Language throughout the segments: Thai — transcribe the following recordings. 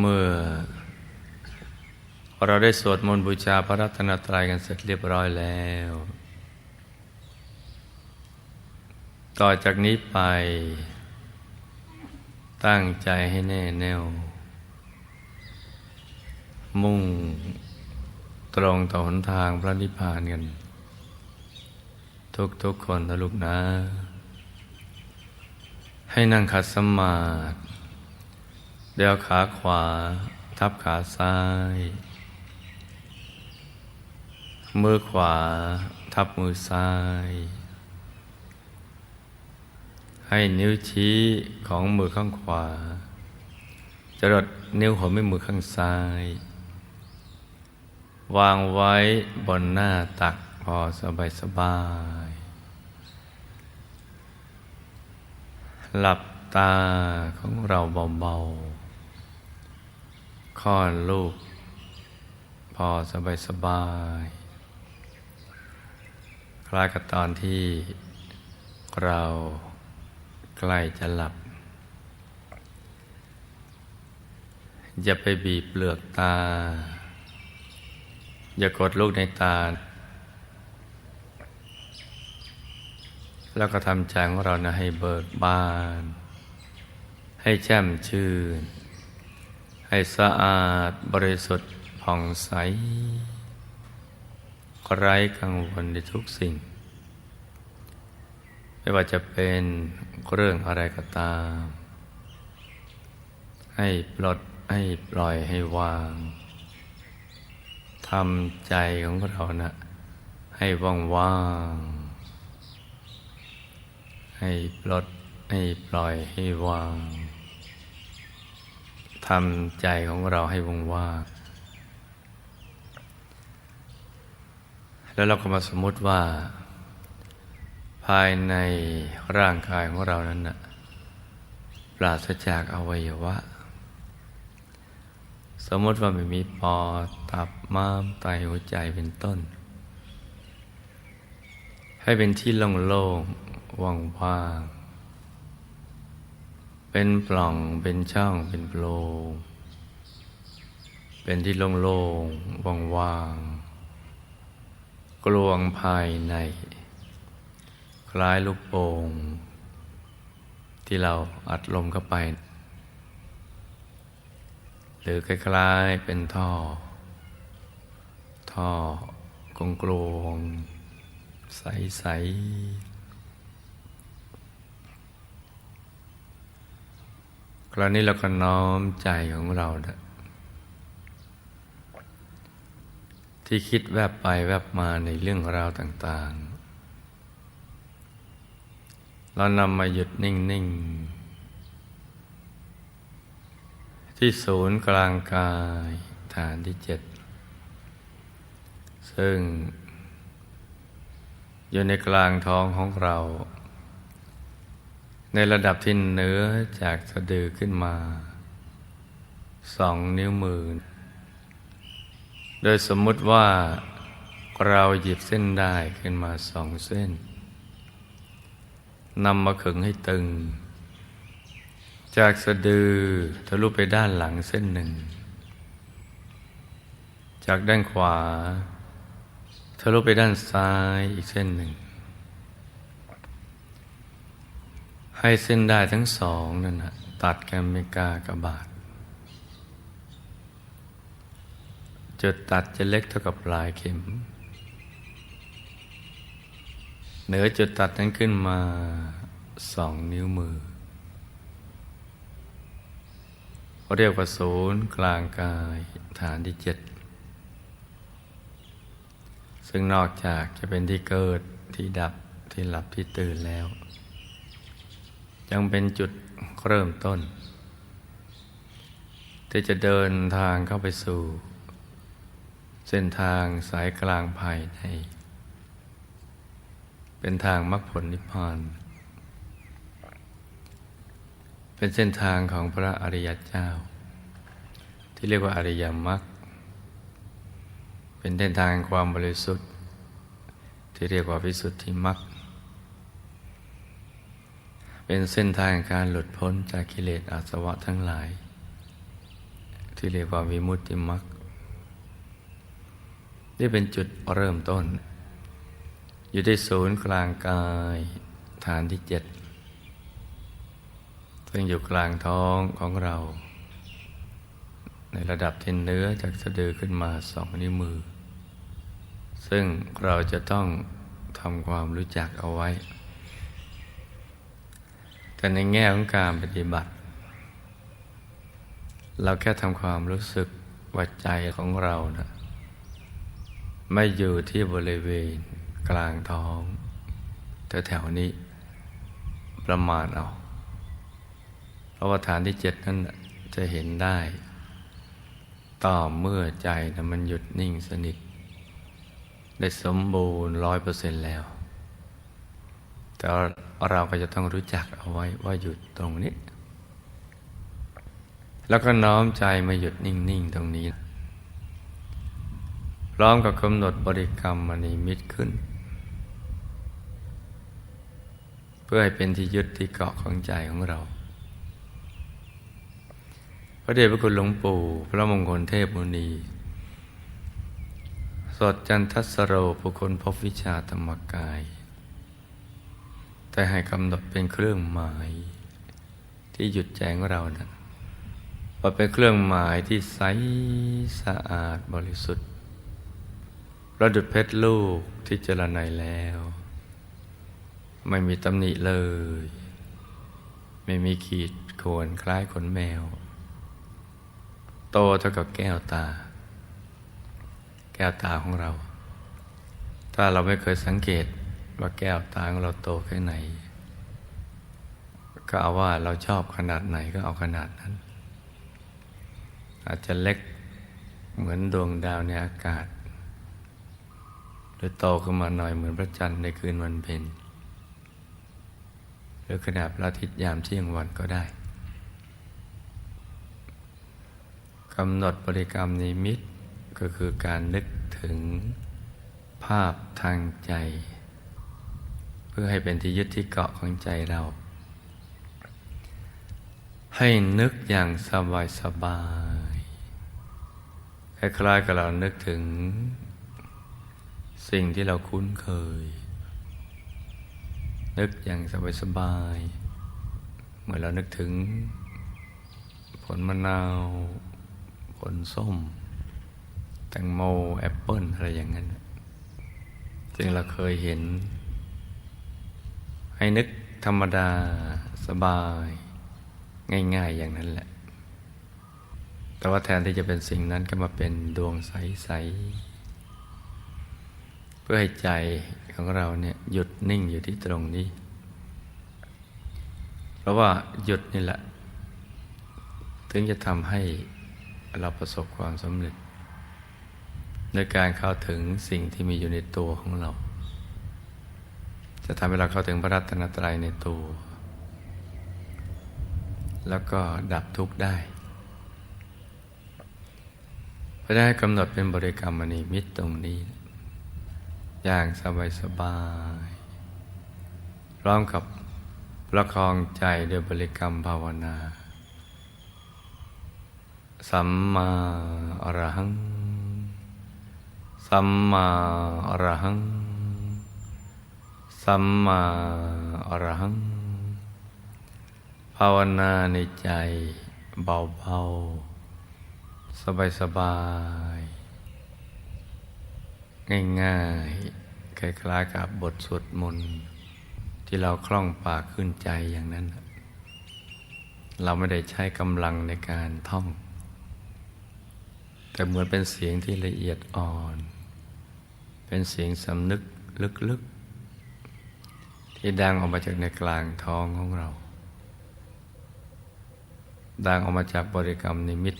เมื่อ เราได้สวดมนต์บูชาพระรัตนตรัยกันเสร็จเรียบร้อยแล้ว ต่อจากนี้ไป ตั้งใจให้แน่แน่ว มุ่งตรงต่อหนทางพระนิพพานกัน ทุกๆคนนะลูกนะ ให้นั่งขัดสมาธิ เดี๋ยวขาขวา ทับขาซ้าย มือขวา ทับมือซ้าย ให้นิ้วชี้ของมือข้างขวา จรดนิ้วหัวแม่มือข้างซ้าย วางไว้บนหน้าตักพอสบายสบาย หลับตาของเราเบาๆ ค่อนลูก พอสบายสบาย คล้ายกับตอนที่เราใกล้จะหลับ อย่าไปบีบเปลือกตา อย่ากดลูกในตา แล้วก็ทำใจของเรานะให้เบิกบาน ให้แจ่มชื่น ให้สะอาดบริสุทธิ์ผ่องใส ไร้กังวลในทุกสิ่ง ไม่ว่าจะเป็นเรื่องอะไรก็ตาม ให้ปลดให้ปล่อยให้วางทำใจของเรานะให้ว่างว่างให้ปลดให้ปล่อยให้วาง ทำใจของเราให้วงว่างแล้วเราก็มาสมมติว่า ภายในร่างกายของเรานั้นนะปราศจากอวัยวะ สมมติว่าไม่มีปอดตับม้ามไตหัวใจเป็นต้น ให้เป็นที่โล่งๆว่างๆ เป็นปล่องเป็นช่องเป็นโพรงเป็นที่โล่งๆว่างๆกลวงภายใน คล้ายลูกโป่งที่เราอัดลมเข้าไป หรือคล้ายๆเป็นท่อ ท่อกลงกลวงใสๆ คราวนี้เราก็น้อมใจของเรานะที่คิดแวบไปแวบมาในเรื่องราวต่าง ๆ เรานำมาหยุดนิ่ง ๆ ที่ศูนย์กลางกายฐานที่เจ็ด ซึ่ง อยู่ในกลางท้องของเรา ในระดับที่เหนือจากสะดือขึ้นมาสองนิ้วมือ โดยสมมุติว่าเราหยิบเส้นได้ขึ้นมาสองเส้นนำมาขึงให้ตึง จากสะดือทะลุไปด้านหลังเส้นหนึ่ง จากด้านขวาทะลุไปด้านซ้ายอีกเส้นหนึ่ง ให้เส้นได้ทั้งสองนั่นนะตัดกันไม่กากระบาด จุดตัดจะเล็กเท่ากับปลายเข็ม เหนือจุดตัดนั้นขึ้นมาสองนิ้วมือ เรียกว่าศูนย์กลางกายฐานที่เจ็ด ซึ่งนอกจากจะเป็นที่เกิดที่ดับที่หลับที่ตื่นแล้ว ยังเป็นจุดเริ่มต้น ที่จะเดินทางเข้าไปสู่ เส้นทางสายกลางภายใน เป็นทางมรรคผลนิพพาน เป็นเส้นทางของพระอริยเจ้า ที่เรียกว่าอริยมรรคเป็นเส้นทางความบริสุทธิ์ ที่เรียกว่าวิสุทธิมรรค เป็นเส้นทางการหลุดพ้นจากกิเลสอาสวะทั้งหลาย ที่เรียกว่าวิมุตติมรรคนี่เป็นจุดเริ่มต้น อยู่ที่ศูนย์กลางกายฐานที่เจ็ดซึ่งอยู่กลางท้องของเรา ในระดับที่เนื้อจากสะดือขึ้นมาสองนิ้วมือ ซึ่งเราจะต้องทำความรู้จักเอาไว้ แต่ในแง่ของการปฏิบัติ เราแค่ทำความรู้สึกว่าใจของเรานะไม่อยู่ที่บริเวณกลางท้องแถวๆนี้ประมาณเอาเพราะว่าฐานที่เจ็ดนั้นจะเห็นได้ ต่อเมื่อใจนะมันหยุดนิ่งสนิท ได้สมบูรณ์ร้อยเปอร์เซ็นแล้ว แต่เราก็จะต้องรู้จักเอาไว้ว่าหยุดตรงนี้ แล้วก็น้อมใจมาหยุดนิ่ง ๆ ตรงนี้ พร้อมกับกำหนดบริกรรมมณีมิตรขึ้น เพื่อให้เป็นที่ยึดที่เกาะของใจของเรา พระเดชพระคุณหลวงปู่ พระมงคลเทพมุนี สดจันทสโรผู้คนพบวิชาธรรมกาย แต่ให้กำหนดเป็นเครื่องหมาย ที่หยุดใจงเรานะว่าเป็นเครื่องหมายที่ใสสะอาดบริสุทธิ์ระดุดเพชรลูกที่เจรไนแล้ว ไม่มีตำหนิเลย ไม่มีขีดข่วนคล้ายขนแมว โตเท่ากับแก้วตา แก้วตาของเรา ถ้าเราไม่เคยสังเกต ว่าแก้วตาของเราโตแค่ไหน ก็เอาว่าเราชอบขนาดไหนก็เอาขนาดนั้น อาจจะเล็กเหมือนดวงดาวในอากาศ หรือโตขึ้นมาหน่อยเหมือนพระจันทร์ในคืนวันเพ็ญหรือขนาดพระอาทิตย์ยามเที่ยงวันก็ได้กำหนดบริกรรมนิมิตก็คือการนึกถึงภาพทางใจ พื่อให้เป็นที่ยึดที่เกาะของใจเรา ให้นึกอย่างสบายสบายคล้ายๆกับเรานึกถึง สิ่งที่เราคุ้นเคย นึกอย่างสบายสบายเมื่อเรานึกถึง ผลมะนาว ผลส้ม แตงโมแอปเปิลอะไรอย่างนั้นซึ่งเราเคยเห็น ให้นึกธรรมดาสบาย ง่าย ๆอย่างนั้นแหละ แต่ว่าแทนที่จะเป็นสิ่งนั้นก็มาเป็นดวงใส ๆ เพื่อให้ใจของเราเนี่ยหยุดนิ่งอยู่ที่ตรงนี้ เพราะว่าหยุดนี่แหละ ถึงจะทำให้เราประสบความสำเร็จในการเข้าถึงสิ่งที่มีอยู่ในตัวของเรา จะทำให้เราเข้าถึงพระรัตนตรัยในตัว แล้วก็ดับทุกข์ได้พระได้กำหนดเป็นบริกรรมมณีมิตรตรงนี้ อย่างสบายสบายพร้อมกับประคองใจด้วยบริกรรมภาวนา สัมมาอรหัง สัมมาอรหัง สัมมาอรหัง ภาวนาในใจเบาๆ สบายๆ ง่ายๆ คล้ายๆกับบทสวดมนต์ที่เราคล่องปากขึ้นใจอย่างนั้น เราไม่ได้ใช้กำลังในการท่อง แต่เหมือนเป็นเสียงที่ละเอียดอ่อน เป็นเสียงสำนึกลึกๆ ที่ดังออกมาจากในกลางท้องของเรา ดังออกมาจากบริกรรมนิมิต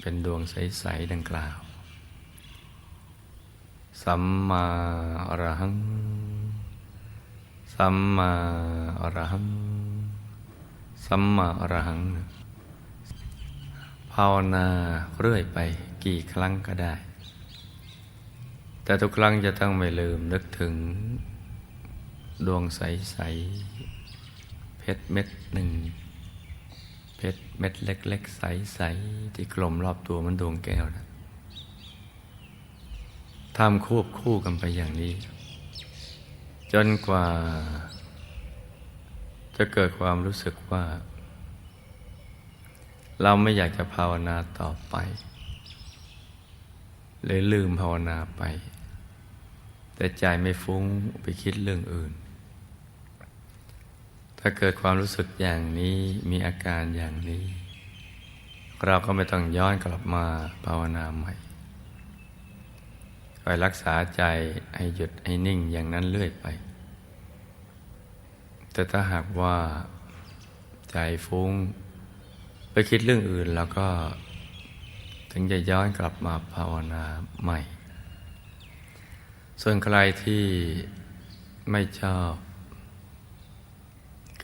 เป็นดวงใส ๆ ดังกล่าว สัมมาอรหัง สัมมาอรหัง สัมมาอรหัง ภาวนาเรื่อยไปกี่ครั้งก็ได้ แต่ทุกครั้งจะต้องไม่ลืมนึกถึง ดวงใส ๆ เพชรเม็ดหนึ่ง เพชรเม็ดเล็ก ๆ ใส ๆ ที่กลมรอบตัวมันดวงแก้วนะทำควบคู่กันไปอย่างนี้ จนกว่า จะเกิดความรู้สึกว่า เราไม่อยากจะภาวนาต่อไปเลยลืมภาวนาไป แต่ใจไม่ฟุ้งไปคิดเรื่องอื่น ถ้าเกิดความรู้สึกอย่างนี้มีอาการอย่างนี้ เราก็ไม่ต้องย้อนกลับมาภาวนาใหม่คอยรักษาใจให้หยุดให้นิ่งอย่างนั้นเรื่อยไป แต่ถ้าหากว่าใจฟุ้ง ไปคิดเรื่องอื่นแล้วก็ ถึงจะย้อนกลับมาภาวนาใหม่ ส่วนใครที่ไม่ชอบ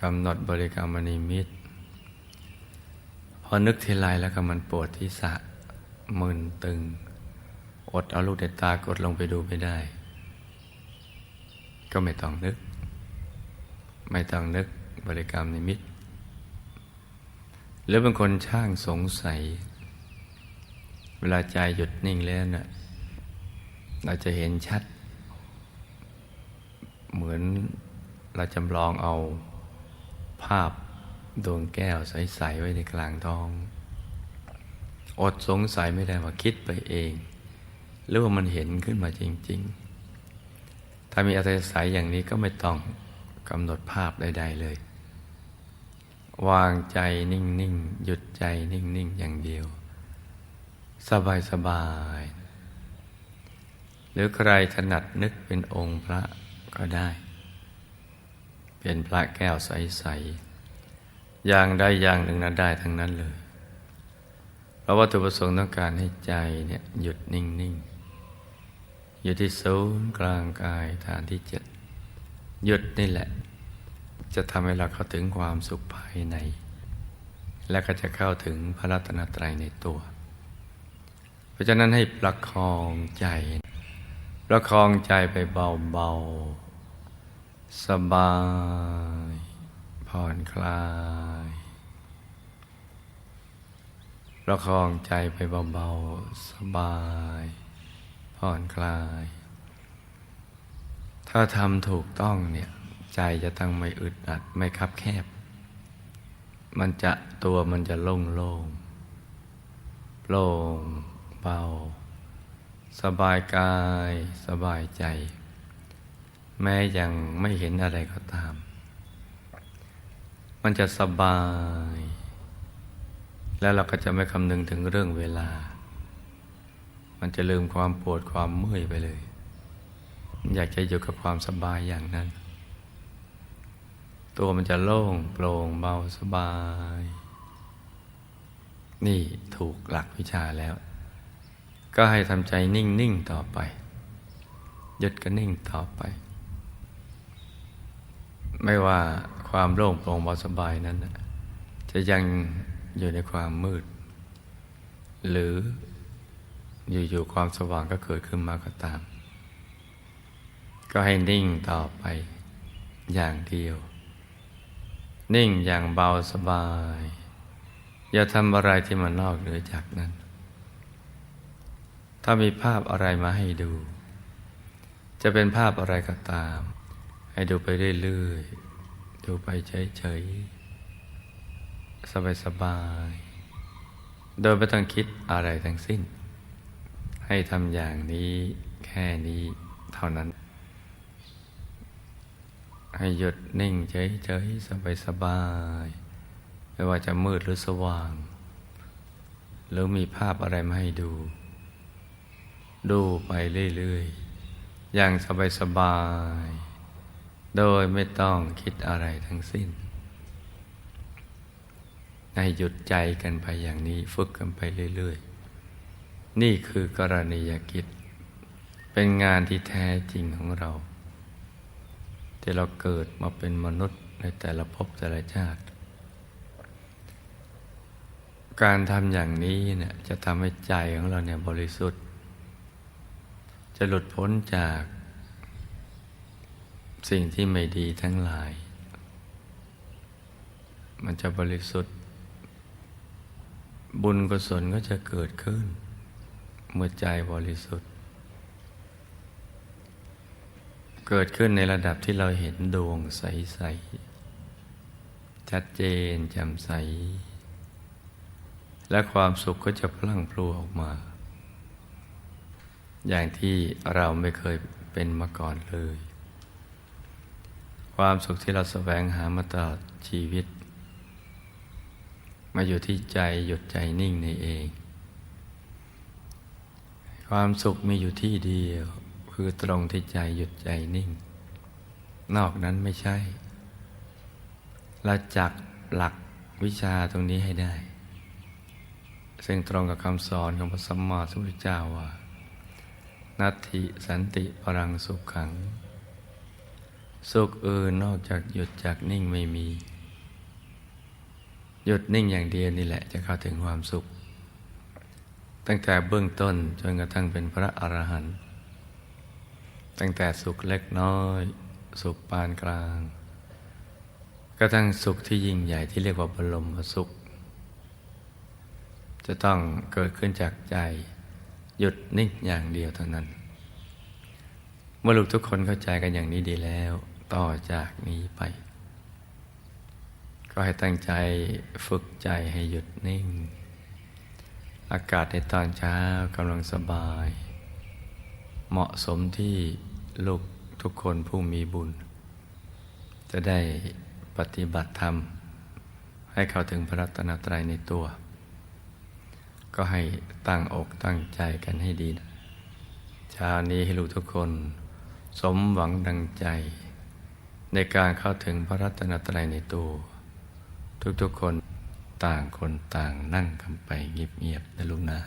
กำหนดบริกรรมนิมิต พอนึกทีไรแล้วก็มันปวดที่สะมึนตึง อดเอาลูกเด็ดตากดลงไปดูไม่ได้ ก็ไม่ต้องนึก ไม่ต้องนึกบริกรรมนิมิต หรือบางคนช่างสงสัย เวลาใจหยุดนิ่งแล้วเนะ่ะเราจะเห็นชัด เหมือนเราจำลองเอา ภาพดวงแก้วใส ๆ ไว้ในกลางท้อง อดสงสัยไม่ได้ว่าคิดไปเอง หรือว่ามันเห็นขึ้นมาจริง ๆ ถ้ามีอะไรใสอย่างนี้ก็ไม่ต้องกำหนดภาพใด ๆ เลย วางใจนิ่ง ๆ หยุดใจนิ่ง ๆ อย่างเดียว สบายๆหรือใครถนัดนึกเป็นองค์พระก็ได้ เป็นพระแก้วใส ๆ อย่างใดอย่างหนึ่งนั้นได้ทั้งนั้นเลย เพราะวัตถุประสงค์ต้องการให้ใจเนี่ยหยุดนิ่ง ๆ อยู่ที่ศูนย์กลางกายฐานที่เจ็ดหยุดนี่แหละ จะทำให้เราเข้าถึงความสุขภายใน และก็จะเข้าถึงพระรัตนตรัยในตัว เพราะฉะนั้นให้ประคองใจ ประคองใจไปเบา ๆ สบาย ผ่อนคลาย ประคองใจไปเบาๆ สบาย ผ่อนคลาย ถ้าทำถูกต้องเนี่ย ใจจะตั้งไม่อึดอัด ไม่คับแคบ มันจะตัวมันจะโล่งโล่งโปร่งเบา สบายกาย สบายใจ แม้ยังไม่เห็นอะไรก็ตาม มันจะสบาย แล้วเราก็จะไม่คำนึงถึงเรื่องเวลา มันจะลืมความปวดความเมื่อยไปเลย อยากจะอยู่กับความสบายอย่างนั้น ตัวมันจะโล่งโปร่งเบาสบาย นี่ถูกหลักวิชาแล้ว ก็ให้ทำใจนิ่ง ๆ ต่อไปหยุดก็นิ่งต่อไป ไม่ว่าความโล่งโปร่งเบาสบายนั้น จะยังอยู่ในความมืด หรืออยู่ๆความสว่างก็เกิดขึ้นมาก็ตาม ก็ให้นิ่งต่อไปอย่างเดียว นิ่งอย่างเบาสบาย อย่าทำอะไรที่มันนอกเหนือจากนั้น ถ้ามีภาพอะไรมาให้ดู จะเป็นภาพอะไรก็ตาม ให้ดูไปเรื่อยๆ ดูไปเฉยๆ สบายๆ โดยไม่ต้องคิดอะไรทั้งสิ้น ให้ทำอย่างนี้แค่นี้เท่านั้น ให้หยุดนิ่งเฉยๆ สบายๆ ไม่ว่าจะมืดหรือสว่าง หรือมีภาพอะไรมาให้ดู ดูไปเรื่อยๆ อย่างสบายๆ โดยไม่ต้องคิดอะไรทั้งสิ้น ให้หยุดใจกันไปอย่างนี้ฝึกกันไปเรื่อย ๆ นี่คือกรณียกิจ เป็นงานที่แท้จริงของเรา ที่เราเกิดมาเป็นมนุษย์ในแต่ละภพแต่ละชาติ การทำอย่างนี้เนี่ยจะทำให้ใจของเราเนี่ยบริสุทธิ์ จะหลุดพ้นจาก สิ่งที่ไม่ดีทั้งหลาย มันจะบริสุทธิ์ บุญกุศลก็จะเกิดขึ้น เมื่อใจบริสุทธิ์ เกิดขึ้นในระดับที่เราเห็นดวงใส ๆ ชัดเจนแจ่มใส และความสุขก็จะพลั่งพลูออกมา อย่างที่เราไม่เคยเป็นมาก่อนเลย ความสุขที่เราแสวงหามาตลอดชีวิต มาอยู่ที่ใจหยุดใจนิ่งในเอง ความสุขมีอยู่ที่เดียวคือตรงที่ใจหยุดใจนิ่ง นอกนั้นไม่ใช่เราจักหลักวิชาตรงนี้ให้ได้ ซึ่งตรงกับคำสอนของพระสัมมาสัมพุทธเจ้าว่า นัตถิสันติปรังสุขขัง สุขอื่นนอกจากหยุดจากนิ่งไม่มี หยุดนิ่งอย่างเดียวนี่แหละจะเข้าถึงความสุข ตั้งแต่เบื้องต้นจนกระทั่งเป็นพระอรหันต์ตั้งแต่สุขเล็กน้อย สุขปานกลาง กระทั่งสุขที่ยิ่งใหญ่ที่เรียกว่าบรมสุข จะต้องเกิดขึ้นจากใจ หยุดนิ่งอย่างเดียวเท่านั้น เมื่อลูกทุกคนเข้าใจกันอย่างนี้ดีแล้ว ต่อจากนี้ไป ก็ให้ตั้งใจฝึกใจให้หยุดนิ่ง อากาศในตอนเช้ากำลังสบาย เหมาะสมที่ลูกทุกคนผู้มีบุญ จะได้ปฏิบัติธรรม ให้เข้าถึงพระรัตนตรัยในตัว ก็ให้ตั้งอกตั้งใจกันให้ดีนะเช้านี้ให้ลูกทุกคน สมหวังดังใจ ในการเข้าถึงพระรัตนตรัยในตัว ทุกๆคนต่างคนต่างนั่งกันไปเงียบๆนะลูกนะ